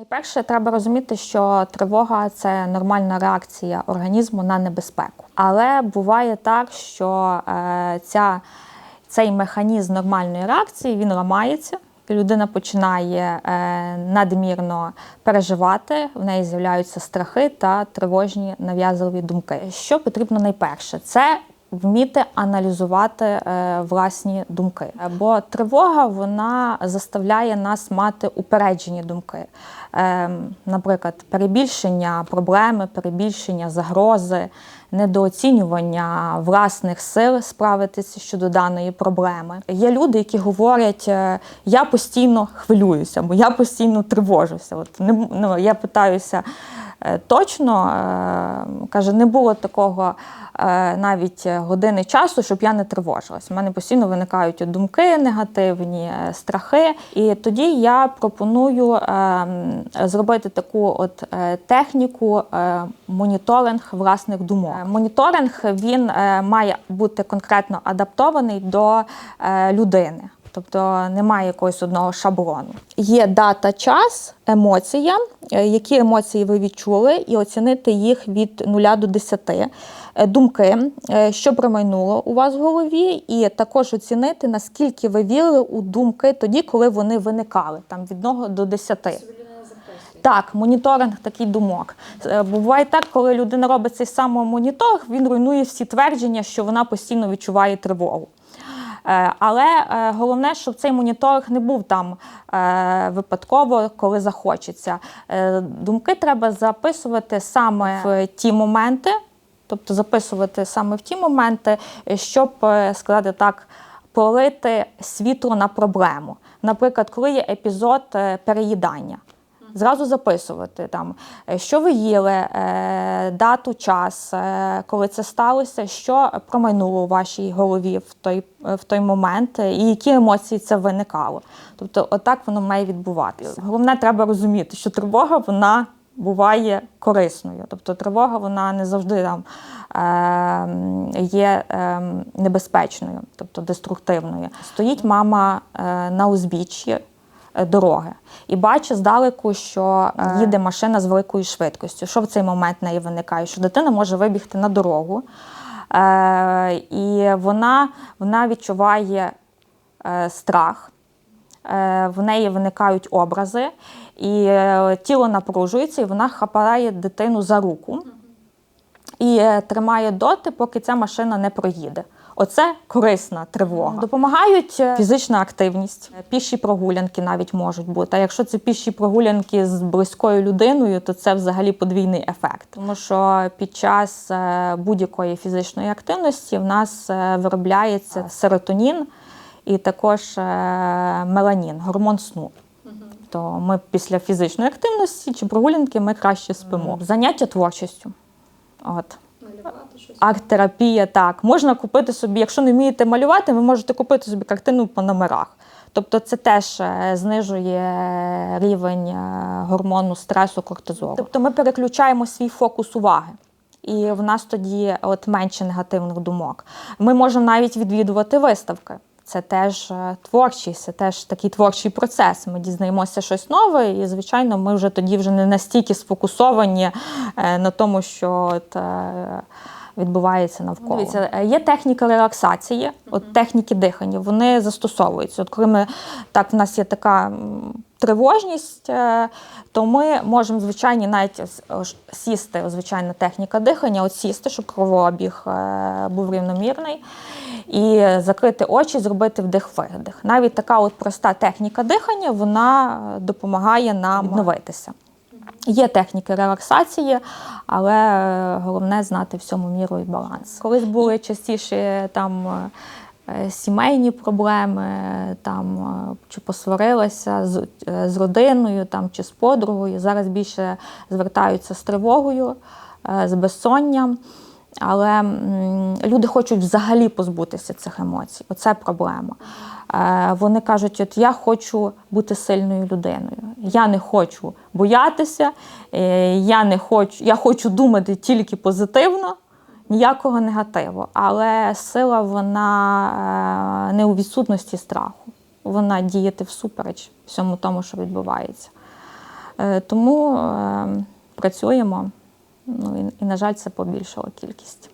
Найперше, треба розуміти, що тривога це нормальна реакція організму на небезпеку. Але буває так, що е, ця, цей механізм нормальної реакції він ламається. Людина починає е, надмірно переживати, в неї з'являються страхи та тривожні нав'язливі думки. Що потрібно найперше? Це вміти аналізувати е, власні думки. Бо тривога вона заставляє нас мати упереджені думки. Е, наприклад, перебільшення проблеми, перебільшення загрози, недооцінювання власних сил справитися щодо даної проблеми. Є люди, які говорять, е, я постійно хвилююся, бо я постійно тривожуся. От не ну, я питаюся. Е, Точно е, каже, не було такого е, навіть години часу, щоб я не тривожилась. У мене постійно виникають думки негативні, страхи. І тоді я пропоную зробити таку от техніку моніторинг власних думок. Моніторинг він має бути конкретно адаптований до людини. Тобто немає якогось одного шаблону. Є дата, час, емоція, е, які емоції ви відчули, і оцінити їх від 0 до 10. Е, Думки, е, що промайнуло у вас в голові, і також оцінити, наскільки ви вірили у думки тоді, коли вони виникали, там від 1 до 10. Так, моніторинг такий думок. Буває так, коли людина робить цей самомоніторинг, він руйнує всі твердження, що вона постійно відчуває тривогу. Е, Але е, головне, щоб цей моніторинг не був там е, випадково, коли захочеться. Думки треба записувати саме в ті моменти, тобто записувати саме в ті моменти, щоб сказати так, полити світло на проблему. Наприклад, коли є епізод переїдання. Зразу записувати там, е, що ви їли, е, дату, час, е, коли це сталося, що промайнуло у вашій голові в той, в той момент, і які емоції це виникало. Тобто, отак воно має відбуватися. Головне, треба розуміти, що тривога вона буває корисною. Тобто тривога вона не завжди там е, є е, небезпечною, тобто деструктивною. Стоїть мама на узбіччі дороги і бачить здалеку, що е, їде машина з великою швидкістю. Що в цей момент в неї виникає? Що дитина може вибігти на дорогу, е, і вона, вона відчуває е, страх. Е, В неї виникають образи, і е, тіло напружується, і вона хапає дитину за руку і е, тримає доти, поки ця машина не проїде. Оце корисна тривога. Допомагають е, фізична активність, е, піші прогулянки навіть можуть бути. А якщо це піші прогулянки з близькою людиною, то це взагалі подвійний ефект. Тому що під час е, будь-якої фізичної активності в нас виробляється серотонін і також меланін, гормон сну. То ми після фізичної активності чи прогулянки ми краще спимо. Заняття творчістю. От. Арт-терапія, так. Можна купити собі, якщо не вмієте малювати, ви можете купити собі картину по номерах. Тобто це теж е, знижує рівень е, гормону стресу кортизолу. Тобто ми переключаємо свій фокус уваги. І в нас тоді от менше негативних думок. Ми можемо навіть відвідувати виставки. Це теж е, творчість, це теж такий творчий процес. Ми дізнаємося щось нове, і, звичайно, ми вже тоді вже не настільки сфокусовані е, на тому, що от, е, відбувається навколо. Дивіться, є техніка релаксації, от техніки дихання, вони застосовуються. От коли ми так, в нас є така тривожність, то ми можемо звичайні навіть сісти, звичайна техніка дихання, от сісти, щоб кровообіг був рівномірний, і закрити очі, зробити вдих-видих. Навіть така от проста техніка дихання вона допомагає нам відновитися. Є техніки релаксації, але головне знати всьому міру і баланс. Колись були частіше там е, сімейні проблеми, там е, чи посварилися з, е, з родиною там, чи з подругою. Зараз більше звертаються з тривогою, з безсонням. Але люди хочуть взагалі позбутися цих емоцій. Оце проблема. Е, вони кажуть: от я хочу бути сильною людиною. Я не хочу боятися, е, я не хочу, я хочу думати тільки позитивно, ніякого негативу. Але сила вона е, не у відсутності страху. Вона діяти всупереч всьому тому, що відбувається. Тому працюємо. І, на жаль, це побільшила кількість.